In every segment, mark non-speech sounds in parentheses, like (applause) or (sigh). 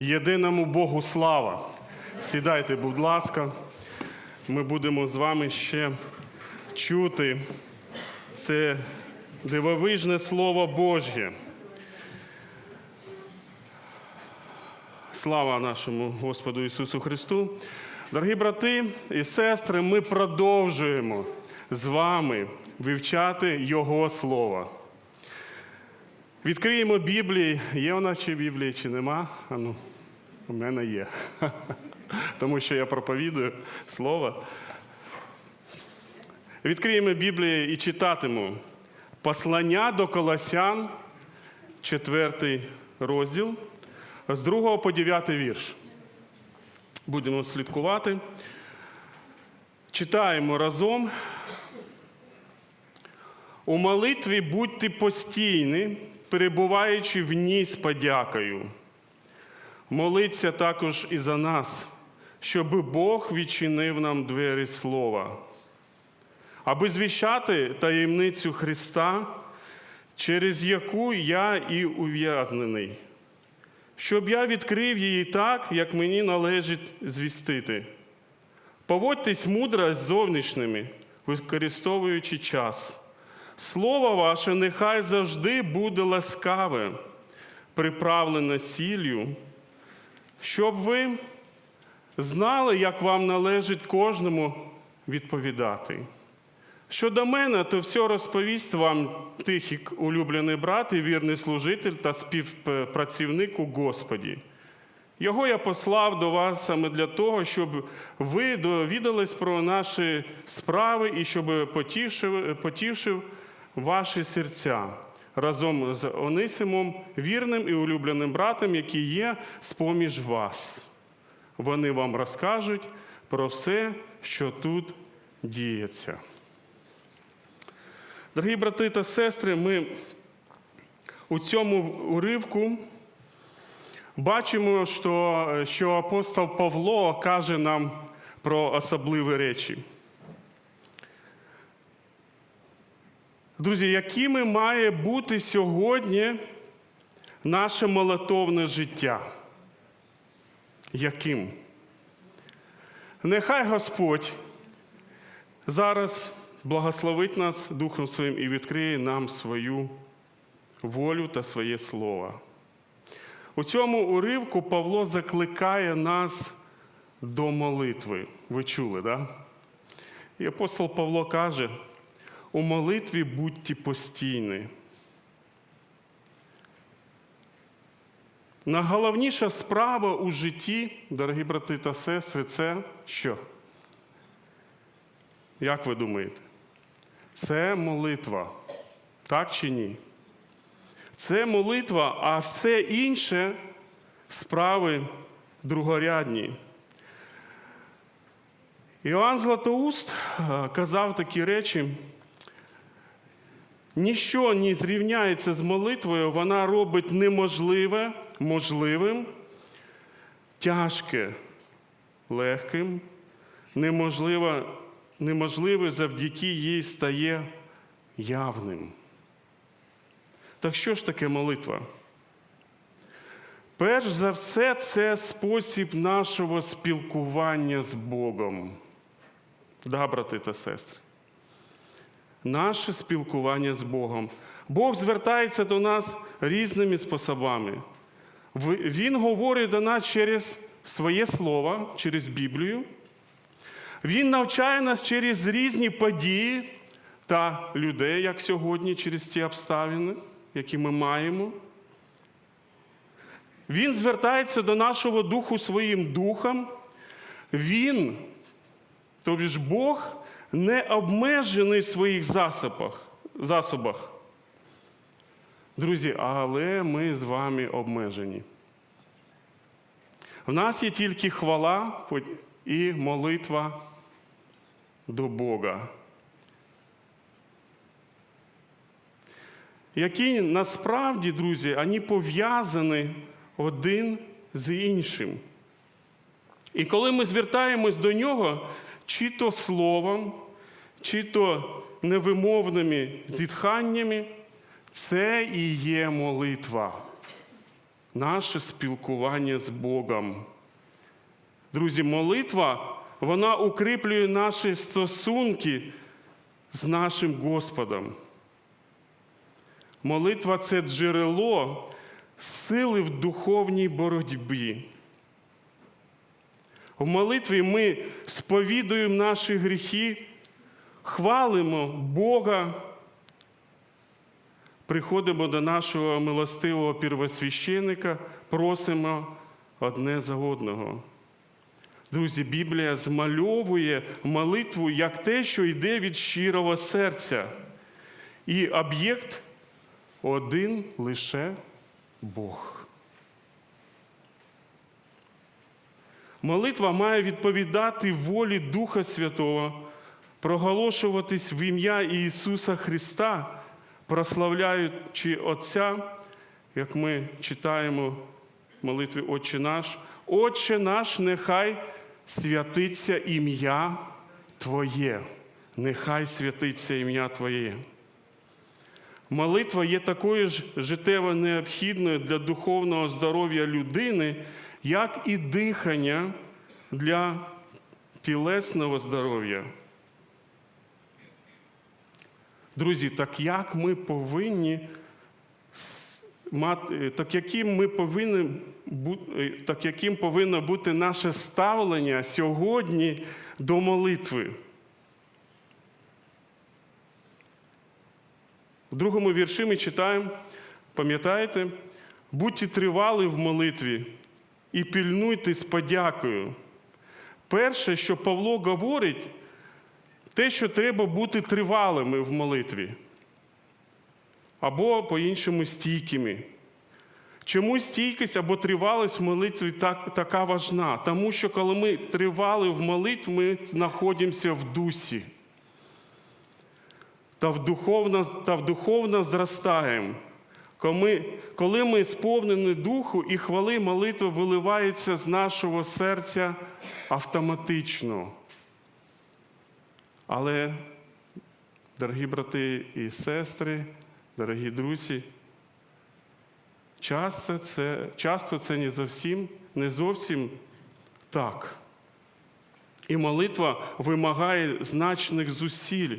Єдиному Богу слава. Сідайте, будь ласка. Ми будемо з вами ще чути це дивовижне Слово Божє. Слава нашому Господу Ісусу Христу. Дорогі брати і сестри, ми продовжуємо з вами вивчати Його Слово. Відкриємо Біблії. Є у нас ще Біблії чи нема? А ну, у мене є. (laughs) Тому що я проповідую Слово. Відкриємо Біблію і читатиму Послання до Колосян, 4 розділ, з 2 по 9 вірш. Будемо слідкувати. Читаємо разом. У молитві будьте постійні, перебуваючи в ній з подякою. Молиться також і за нас, щоб Бог відчинив нам двері слова, аби звіщати таємницю Христа, через яку я і ув'язнений, щоб я відкрив її так, як мені належить звістити. Поводьтесь мудро з зовнішніми, використовуючи час. Слово ваше нехай завжди буде ласкаве, приправлене сіллю, щоб ви знали, як вам належить кожному відповідати. Щодо мене, то все розповість вам Тихік, улюблений брат і вірний служитель та співпрацівник у Господі. Його я послав до вас саме для того, щоб ви довідались про наші справи і щоб потішив, потішив ваші серця разом з Онисимом, вірним і улюбленим братом, який є з-поміж вас. Вони вам розкажуть про все, що тут діється. Дорогі брати та сестри, ми у цьому уривку бачимо, що, що апостол Павло каже нам про особливі речі. Друзі, якими має бути сьогодні наше молитовне життя? Яким? Нехай Господь зараз благословить нас Духом Своїм і відкриє нам свою волю та своє слово. У цьому уривку Павло закликає нас до молитви. Ви чули, так? Да? І апостол Павло каже, у молитві будьте постійні. Найголовніша справа у житті, дорогі брати та сестри, це що? Як ви думаєте? Це молитва. Так чи ні? Це молитва, а все інше справи другорядні. Іоанн Златоуст е, казав такі речі. Ніщо не зрівняється з молитвою, вона робить неможливе можливим, тяжке легким, неможливе, неможливе завдяки їй стає явним. Так що ж таке молитва? Перш за все, це спосіб нашого спілкування з Богом. Да, брати та сестри. Наше спілкування з Богом. Бог звертається до нас різними способами. Він говорить до нас через своє слово, через Біблію. Він навчає нас через різні події та людей, як сьогодні, через ці обставини, які ми маємо. Він звертається до нашого духу своїм духом. Він, тобі ж Бог, не обмежений в своїх засобах. засобах. Друзі, але ми з вами обмежені. В нас є тільки хвала і молитва до Бога. Які насправді, друзі, вони пов'язані один з іншим. І коли ми звертаємось до нього, чи то словом, чи то невимовними зітханнями, це і є молитва. наше спілкування з Богом. Друзі, молитва вона укріплює наші стосунки з нашим Господом. Молитва це джерело сили в духовній боротьбі. В молитві ми сповідуємо наші гріхи, хвалимо Бога, приходимо до нашого милостивого первосвященника, просимо одне за одного. Друзі, Біблія змальовує молитву як те, що йде від щирого серця. І об'єкт один лише Бог. Молитва має відповідати волі Духа Святого, проголошуватись в ім'я Ісуса Христа, прославляючи Отця, як ми читаємо в молитві Отче наш, Отче наш, нехай святиться ім'я Твоє. Нехай святиться ім'я Твоє. Молитва є такою ж життєво необхідною для духовного здоров'я людини, як і дихання для тілесного здоров'я. Друзі, так як ми повинні мати, так яким ми повинні бути, так яким повинно бути наше ставлення сьогодні до молитви? В другому вірші ми читаємо, пам'ятаєте, будьте тривали в молитві і пильнуйте з подякою. Перше, що Павло говорить, те, що треба бути тривалими в молитві, або по-іншому стійкими. Чому стійкість або тривалість в молитві так, така важна? Тому що коли ми тривали в молитві, ми знаходимося в дусі та в духовно, та в духовно зростаємо. Коли, ми сповнені духу і хвали молитва виливається з нашого серця автоматично. Але, дорогі брати і сестри, дорогі друзі, часто це, часто це не зовсім, не зовсім так. І молитва вимагає значних зусиль.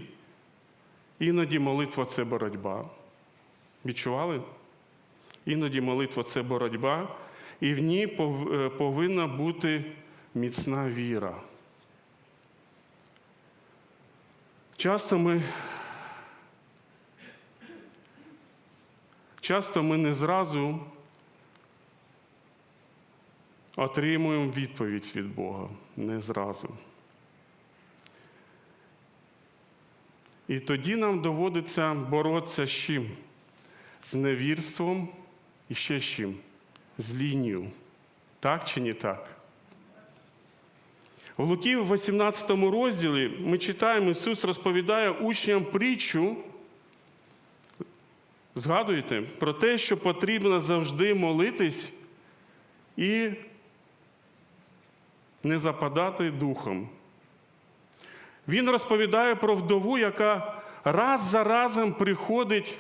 Іноді молитва це боротьба. Відчували? Іноді молитва це боротьба, і в ній повинна бути міцна віра. Часто ми, часто ми не зразу отримуємо відповідь від Бога. Не зразу. І тоді нам доводиться боротися з чим? З невірством і ще з чим? З лінією. Так чи не так? В Луки в 18 розділі ми читаємо, Ісус розповідає учням притчу, згадуєте, про те, що потрібно завжди молитись і не западати духом. Він розповідає про вдову, яка раз за разом приходить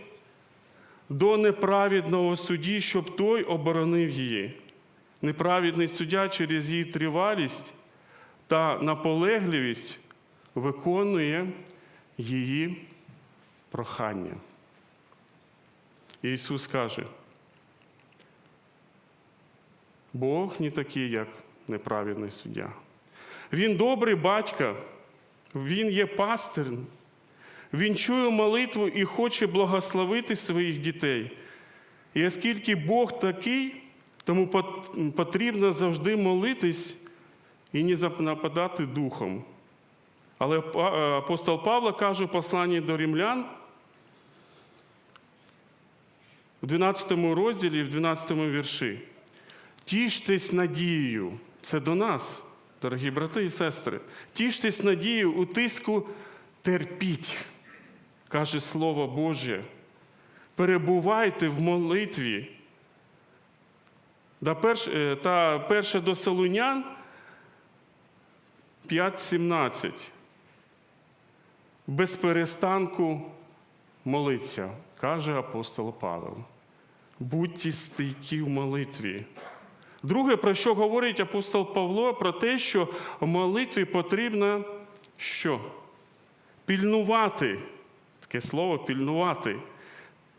до неправедного судді, щоб той оборонив її. Неправедний суддя через її тривалість та наполегливість виконує її прохання. Ісус каже, Бог не такий, як неправедний суддя. Він добрий батько. Він є пастирем. Він чує молитву і хоче благословити своїх дітей. І оскільки Бог такий, тому потрібно завжди молитись і не нападати духом. Але апостол Павло каже в посланні до римлян в 12 розділі, в 12 вірші. Тіштесь надією, це до нас. Дорогі брати і сестри, тіштесь надію у тиску терпіть, каже Слово Боже. Перебувайте в молитві. Та перше до Солунян 5.17. Без перестанку молиться, каже апостол Павел. Будьте стійкі в молитві. Друге, про що говорить апостол Павло, про те, що в молитві потрібно що? Пільнувати. Таке слово пільнувати.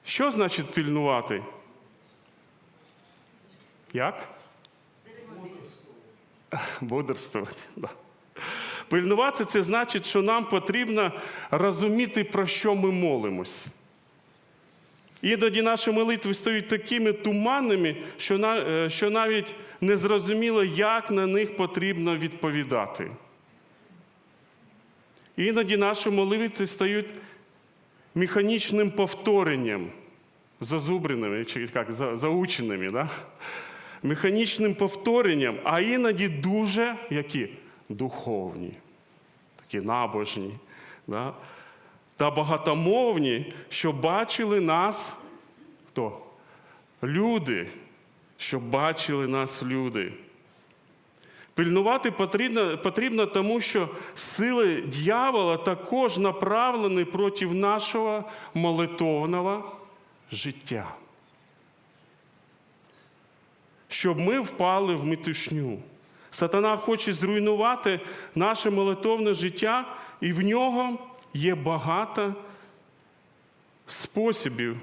Що значить пільнувати? Як? Бодрствувати. Да. Пильнувати це значить, що нам потрібно розуміти, про що ми молимось. Іноді наші молитви стають такими туманними, що, е, що навіть не зрозуміло, як на них потрібно відповідати. Іноді наші молитви стають механічним повторенням, зазубреними чи як, за- заученими, да? механічним повторенням, а іноді дуже які? духовні, такі набожні. Да? Та багатомовні, що бачили нас хто? Люди, що бачили нас люди. Пильнувати потрібно, потрібно тому, що сили дьявола також направлені проти нашого молитовного життя. Щоб ми впали в метушню. Сатана хоче зруйнувати наше молитовне життя, і в нього є багато способів.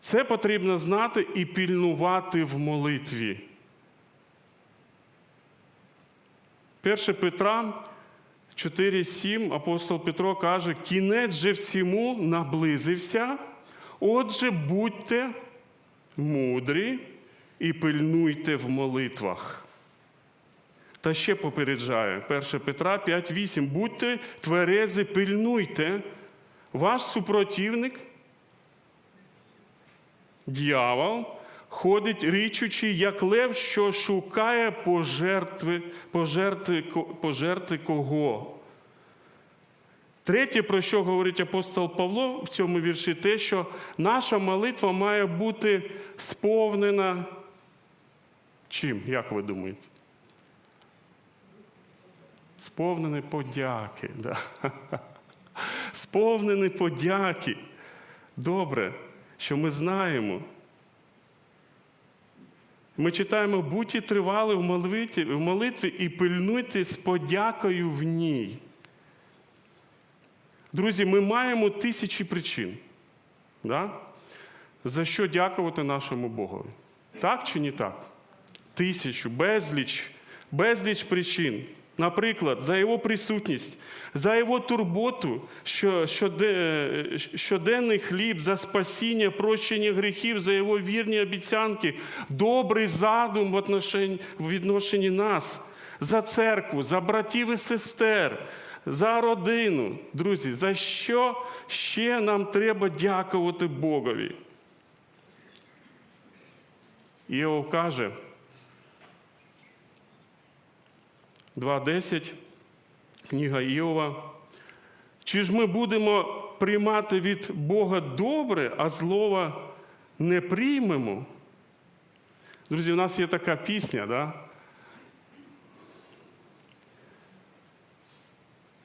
Це потрібно знати і пільнувати в молитві. 1 Петра 4,7 апостол Петро каже: кінець же всьому наблизився, отже, будьте мудрі і пильнуйте в молитвах. Та ще попереджає 1 Петра 5,8. Будьте тверези, пильнуйте. Ваш супротивник, дьявол, ходить річучи, як лев, що шукає пожертви, пожертви, пожертви кого. Третє, про що говорить апостол Павло в цьому вірші, те, що наша молитва має бути сповнена чим, як ви думаєте? Сповнений подяки. Да. (laughs) Сповнений подяки. Добре, що ми знаємо. Ми читаємо, будьте тривали в молитві, в молитві і пильнуйте з подякою в ній. Друзі, ми маємо тисячі причин, да? за що дякувати нашому Богові. Так чи не так? Тисячу, безліч, безліч причин. Наприклад, за його присутність, за його турботу, щоденний хліб, за спасіння, прощення гріхів, за його вірні обіцянки, добрий задум в відношенні нас, за церкву, за братів і сестер, за родину. Друзі, за що ще нам треба дякувати Богові? Іов каже, 2.10, книга Іова. Чи ж ми будемо приймати від Бога добре, а злого не приймемо? Друзі, у нас є така пісня, да?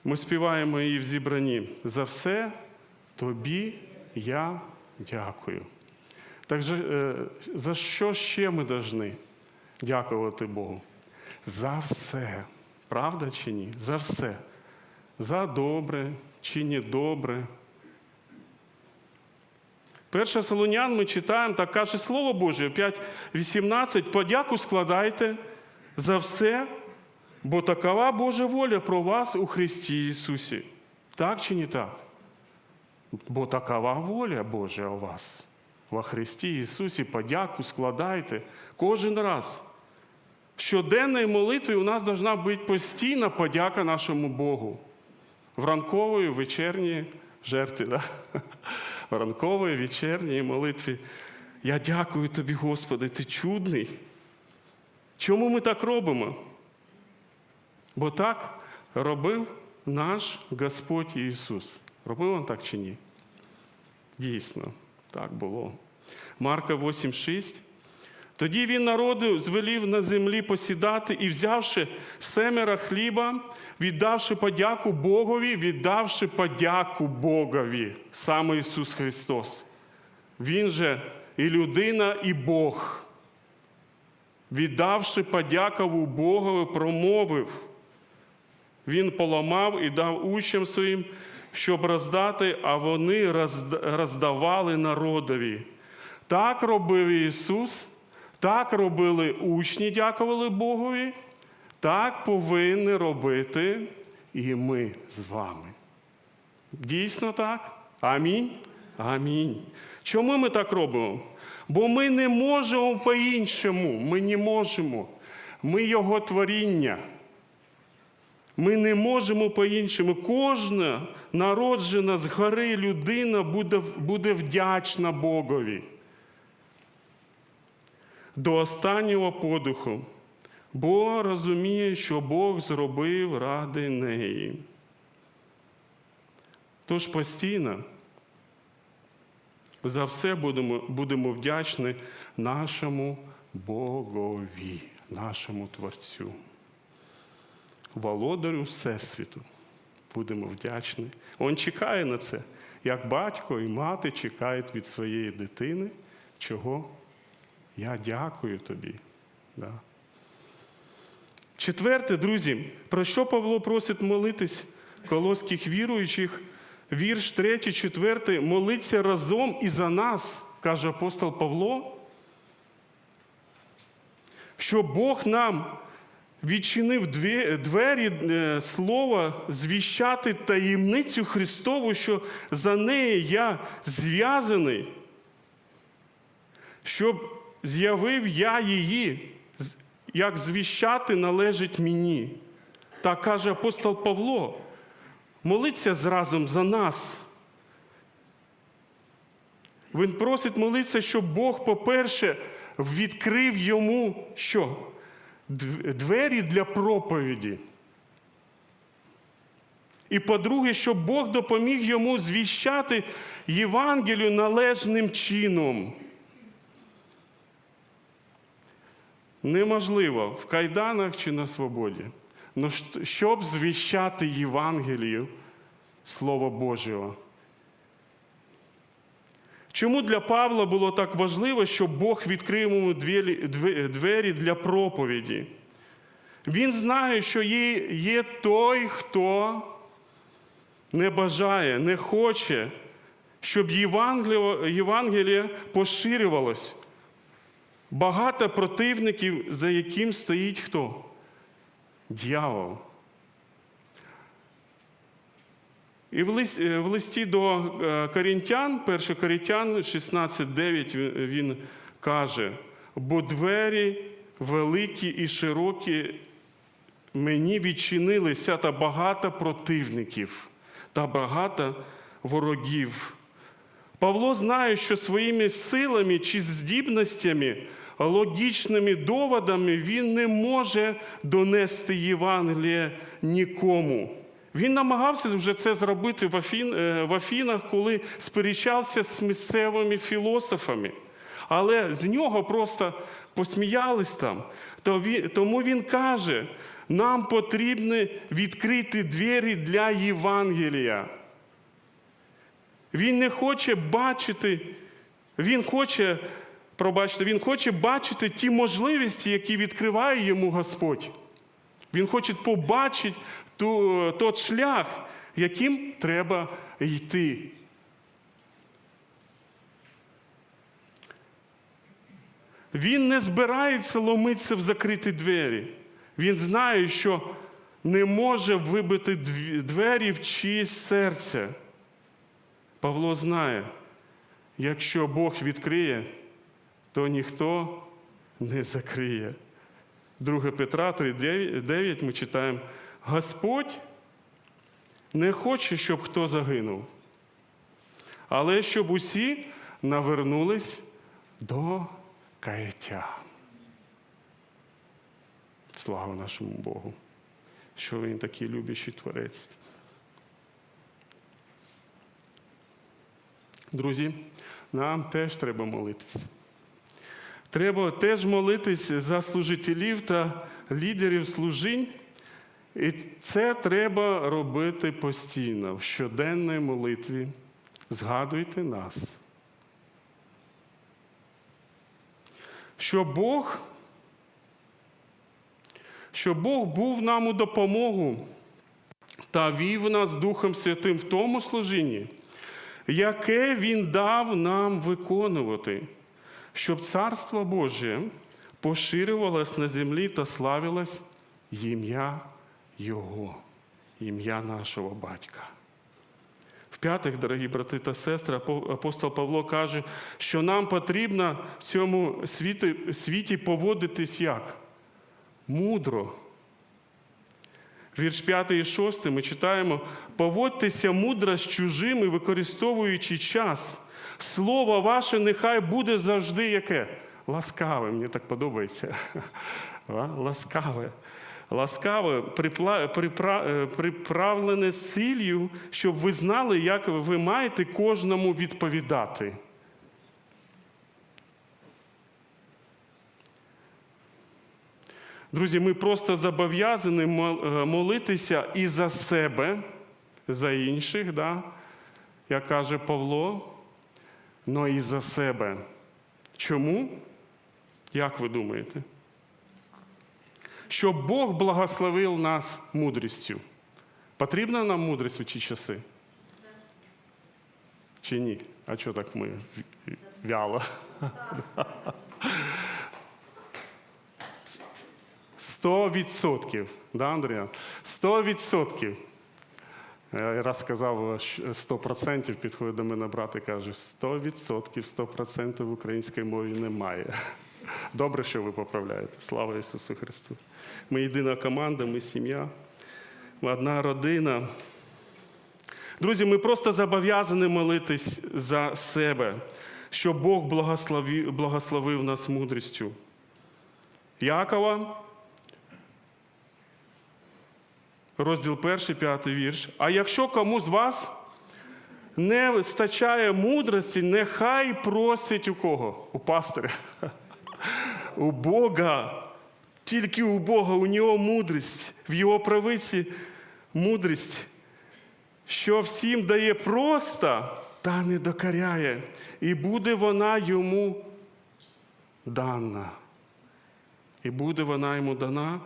Ми співаємо її в зібранні. За все тобі я дякую. Так е, за що ще ми повинні дякувати Богу? За все. Правда чи ні? За все. За добре чи не добре. Перше Солонян ми читаємо, так каже Слово Боже, 5.18. Подяку складайте за все, бо такова Божа воля про вас у Христі Ісусі. Так чи не так? Бо такова воля Божа у вас. Во Христі Ісусі подяку складайте кожен раз. В щоденній молитві у нас повинна бути постійна подяка нашому Богу. В ранкової, вечірній жертві, да? в ранкової, вечірній молитві. Я дякую тобі, Господи, ти чудний. Чому ми так робимо? Бо так робив наш Господь Ісус. Робив він так чи ні? Дійсно, так було. Марка 8,6. Тоді він народу звелів на землі посідати і, взявши семера хліба, віддавши подяку Богові, віддавши подяку Богові, саме Ісус Христос. Він же і людина, і Бог. Віддавши подякову Богові, промовив. Він поламав і дав учням своїм, щоб роздати, а вони роздавали народові. Так робив Ісус, так робили учні, дякували Богові, так повинні робити і ми з вами. Дійсно так? Амінь. Амінь. Чому ми так робимо? Бо ми не можемо по-іншому. Ми не можемо. Ми Його творіння. Ми не можемо по-іншому. Кожна народжена згори людина буде, буде вдячна Богові. До останнього подуху, бо розуміє, що Бог зробив ради неї. Тож постійно за все будемо, будемо вдячні нашому Богові, нашому Творцю, володарю Всесвіту. Будемо вдячні. Він чекає на це, як батько і мати чекають від своєї дитини, чого я дякую тобі. Да. Четверте, друзі, про що Павло просить молитись колоських віруючих? Вірш 3, 4. Молиться разом і за нас, каже апостол Павло, щоб Бог нам відчинив двері е, слова звіщати таємницю Христову, що за неї я зв'язаний, щоб з'явив я її, як звіщати належить мені. Так каже апостол Павло. Молиться зразом за нас. Він просить молитися, щоб Бог, по-перше, відкрив йому що? Двері для проповіді. І по-друге, щоб Бог допоміг йому звіщати Євангелію належним чином. Неможливо в кайданах чи на свободі. Ну, щоб звіщати Євангелію Слова Божого. Чому для Павла було так важливо, щоб Бог відкрив йому двері- для проповіді? Він знає, що є, є той, хто не бажає, не хоче, щоб Євангеліє поширювалось. Багато противників, за яким стоїть хто? Дьявол. І в в листі до е, Корінтян, 1 Корінтян 16.9 він- він каже, бо двері великі і широкі мені відчинилися та багато противників та багато ворогів. Павло знає, що своїми силами чи здібностями, логічними доводами він не може донести Євангеліє нікому. Він намагався вже це зробити в, Афін, е, в Афінах, коли сперечався з місцевими філософами. Але з нього просто посміялись там. Тому він каже: нам потрібно відкрити двері для Євангелія. Він не хоче бачити, він хоче, пробачте, він хоче бачити ті можливості, які відкриває йому Господь. Він хоче побачити ту, той шлях, яким треба йти. Він не збирається ломитися в закриті двері. Він знає, що не може вибити двері в чиєсь серце. Павло знає, якщо Бог відкриє, то ніхто не закриє. 2 Петра 3,9 ми читаємо: Господь не хоче, щоб хто загинув, але щоб усі навернулись до каяття. Слава нашому Богу, що Він такий любящий творець. Друзі, нам теж треба молитися. Треба теж молитись за служителів та лідерів служінь. І це треба робити постійно, в щоденній молитві. Згадуйте нас. що Бог, що Бог був нам у допомогу та вів нас Духом Святим в тому служінні, яке Він дав нам виконувати, щоб Царство Боже поширювалось на землі та славилось ім'я Його, ім'я нашого батька. В-п'ятих, дорогі брати та сестри, апостол Павло каже, що нам потрібно в цьому світі, світі поводитись як? Мудро. Вірш 5 і 6 ми читаємо: поводьтеся мудро з чужими, використовуючи час. Слово ваше нехай буде завжди яке? Ласкаве, мені так подобається. (laughs) Ласкаве. Ласкаве, е, приправлене силью, щоб ви знали, як ви маєте кожному відповідати. Друзі, ми просто зобов'язані е, молитися і за себе, за інших, да? як каже Павло, але і за себе. Чому? Як ви думаєте? Щоб Бог благословив нас мудрістю. Потрібна нам мудрість у ці часи? Чи ні? А що так ми вяло? Сто відсотків, да, Андрія? Сто відсотків. Я раз сказав, що 100% підходить до мене брат і каже, 100%, 100% в українській мові немає. Добре, що ви поправляєте. Слава Ісусу Христу. Ми єдина команда, ми сім'я, ми одна родина. Друзі, ми просто зобов'язані молитись за себе, щоб Бог благословив нас мудрістю. Якова, розділ 1, 5 вірш. А якщо кому з вас не вистачає мудрості, нехай просить у кого? У пастиря. У Бога. Тільки у Бога, у нього мудрість, в його правиці мудрість, що всім дає просто та не докаряє, і буде вона йому дана. І буде вона йому дана.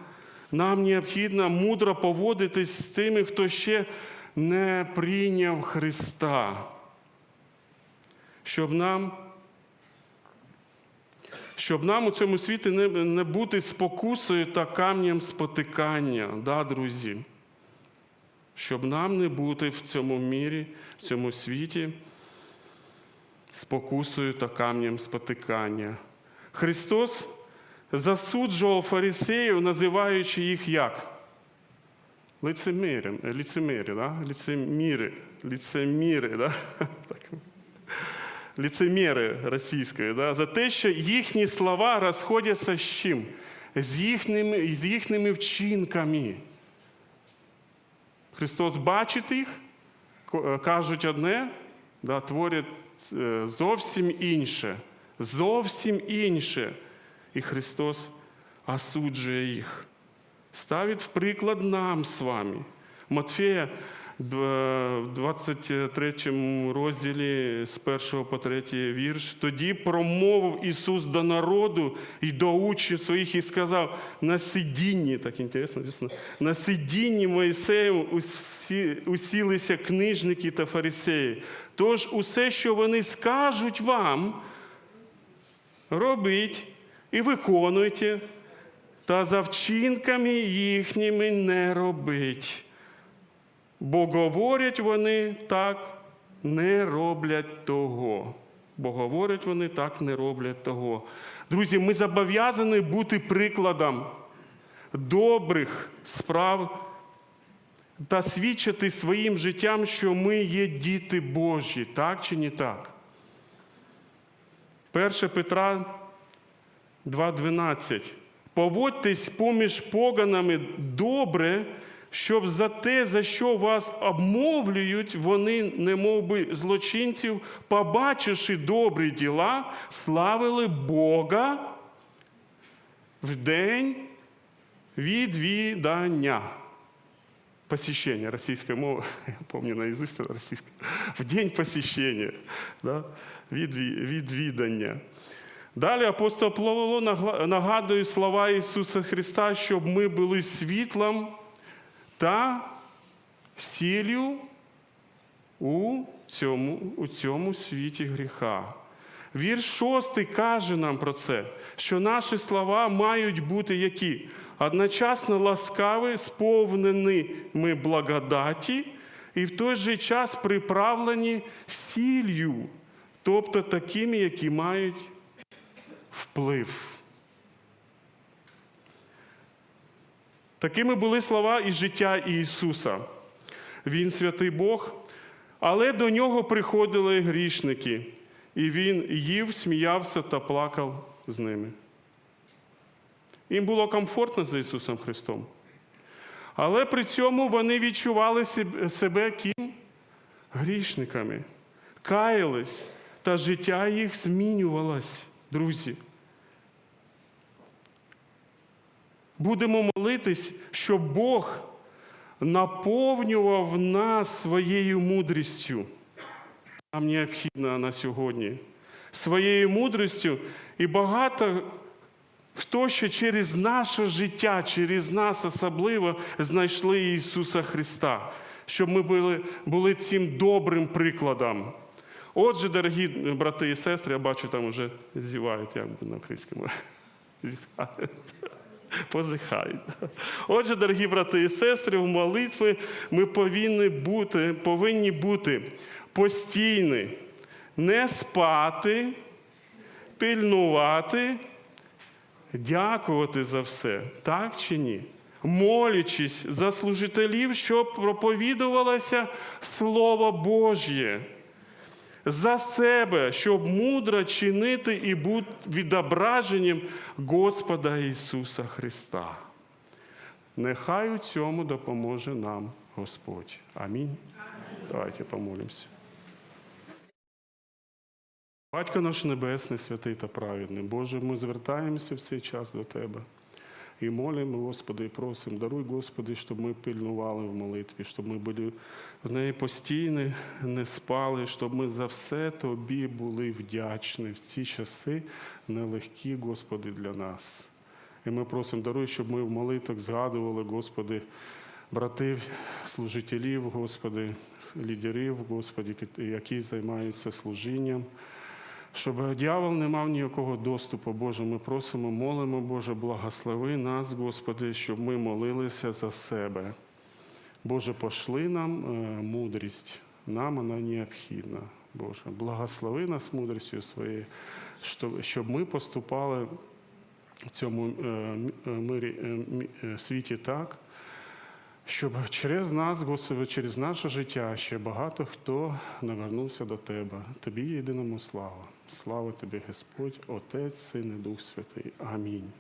Нам необхідно мудро поводитись з тими, хто ще не прийняв Христа, щоб нам, щоб нам у цьому світі не, не бути спокусою та камнем спотикання, да, друзі? Щоб нам не бути в цьому мірі, в цьому світі спокусою та камнем спотикання. Христос засуджував фарисеїв, називаючи їх як? Лицемірі, да? лицеміри, лицеміри, да? (laughs) Лицеміри російської, да? за те, що їхні слова розходяться з чим? З їхніми, з їхніми вчинками. Христос бачить їх, кажуть одне, да, творять е, зовсім інше. Зовсім інше. І Христос осуджує їх. Ставить в приклад нам з вами. Матфея в 23 розділі з 1 по 3 вірш. Тоді промовив Ісус до народу і до учнів своїх і сказав: на сидінні, так інтересно, написано, на сидінні Моїсеєм усілися книжники та фарисеї. Тож усе, що вони скажуть вам, робіть і виконуйте, та за вчинками їхніми не робить. Бо говорять вони так, не роблять того. Бо говорять вони так, не роблять того. Друзі, ми зобов'язані бути прикладом добрих справ та свідчити своїм життям, що ми є діти Божі, так чи не так? 1 Петра 2.12. Поводьтесь поміж поганами добре, щоб за те, за що вас обмовлюють, вони, немов би злочинців, побачивши добрі діла, славили Бога в день відвідання. Посещение российской мовы, (laughs) я помню наизусть это российское, в день посещения, да, відві- відвідання. Далі апостол Павло нагадує слова Ісуса Христа, щоб ми були світлом та сіллю у цьому, у цьому світі гріха. Вірш шостий каже нам про це, що наші слова мають бути які? Одночасно ласкаві, сповненими благодаті і в той же час приправлені сіллю, тобто такими, які мають вплив. Такими були слова і життя Ісуса. Він святий Бог, але до нього приходили грішники, і він їв, сміявся та плакав з ними. Їм було комфортно за Ісусом Христом. Але при цьому вони відчували себе ким? Грішниками, каялись, та життя їх змінювалось, друзі. Будемо молитись, щоб Бог наповнював нас своєю мудрістю. Нам необхідна на сьогодні. Своєю мудрістю і багато хто ще через наше життя, через нас особливо знайшли Ісуса Христа, щоб ми були, були цим добрим прикладом. Отже, дорогі брати і сестри, я бачу, там вже зівають, як би на українському. (laughs) Позихають. Отже, дорогі брати і сестри, в молитві ми повинні бути, повинні бути постійні, не спати, пильнувати, дякувати за все, так чи ні? Молячись за служителів, щоб проповідувалося Слово Божє. За себе, щоб мудро чинити і бути відображенням Господа Ісуса Христа. Нехай у цьому допоможе нам Господь. Амінь. Давайте помолимося. Батько наш Небесний, святий та праведний, Боже, ми звертаємося в цей час до Тебе і молимо, Господи, і просимо, даруй, Господи, щоб ми пильнували в молитві, щоб ми були в неї постійно, не спали, щоб ми за все Тобі були вдячні в ці часи нелегкі, Господи, для нас. І ми просимо, даруй, щоб ми в молитвах згадували, Господи, братів, служителів, Господи, лідерів, Господи, які займаються служінням. Щоб дьявол не мав ніякого доступу, Боже, ми просимо, молимо, Боже, благослови нас, Господи, щоб ми молилися за себе. Боже, пошли нам е, мудрість, нам вона необхідна. Боже, благослови нас мудрістю своєю, щоб- ми поступали в цьому е, е, мирі, світі так, щоб через нас, Господи, через наше життя ще багато хто навернувся до Тебе. Тобі єдиному слава. Слава тобі, Господь, Отець, Син і Дух Святий. Амінь.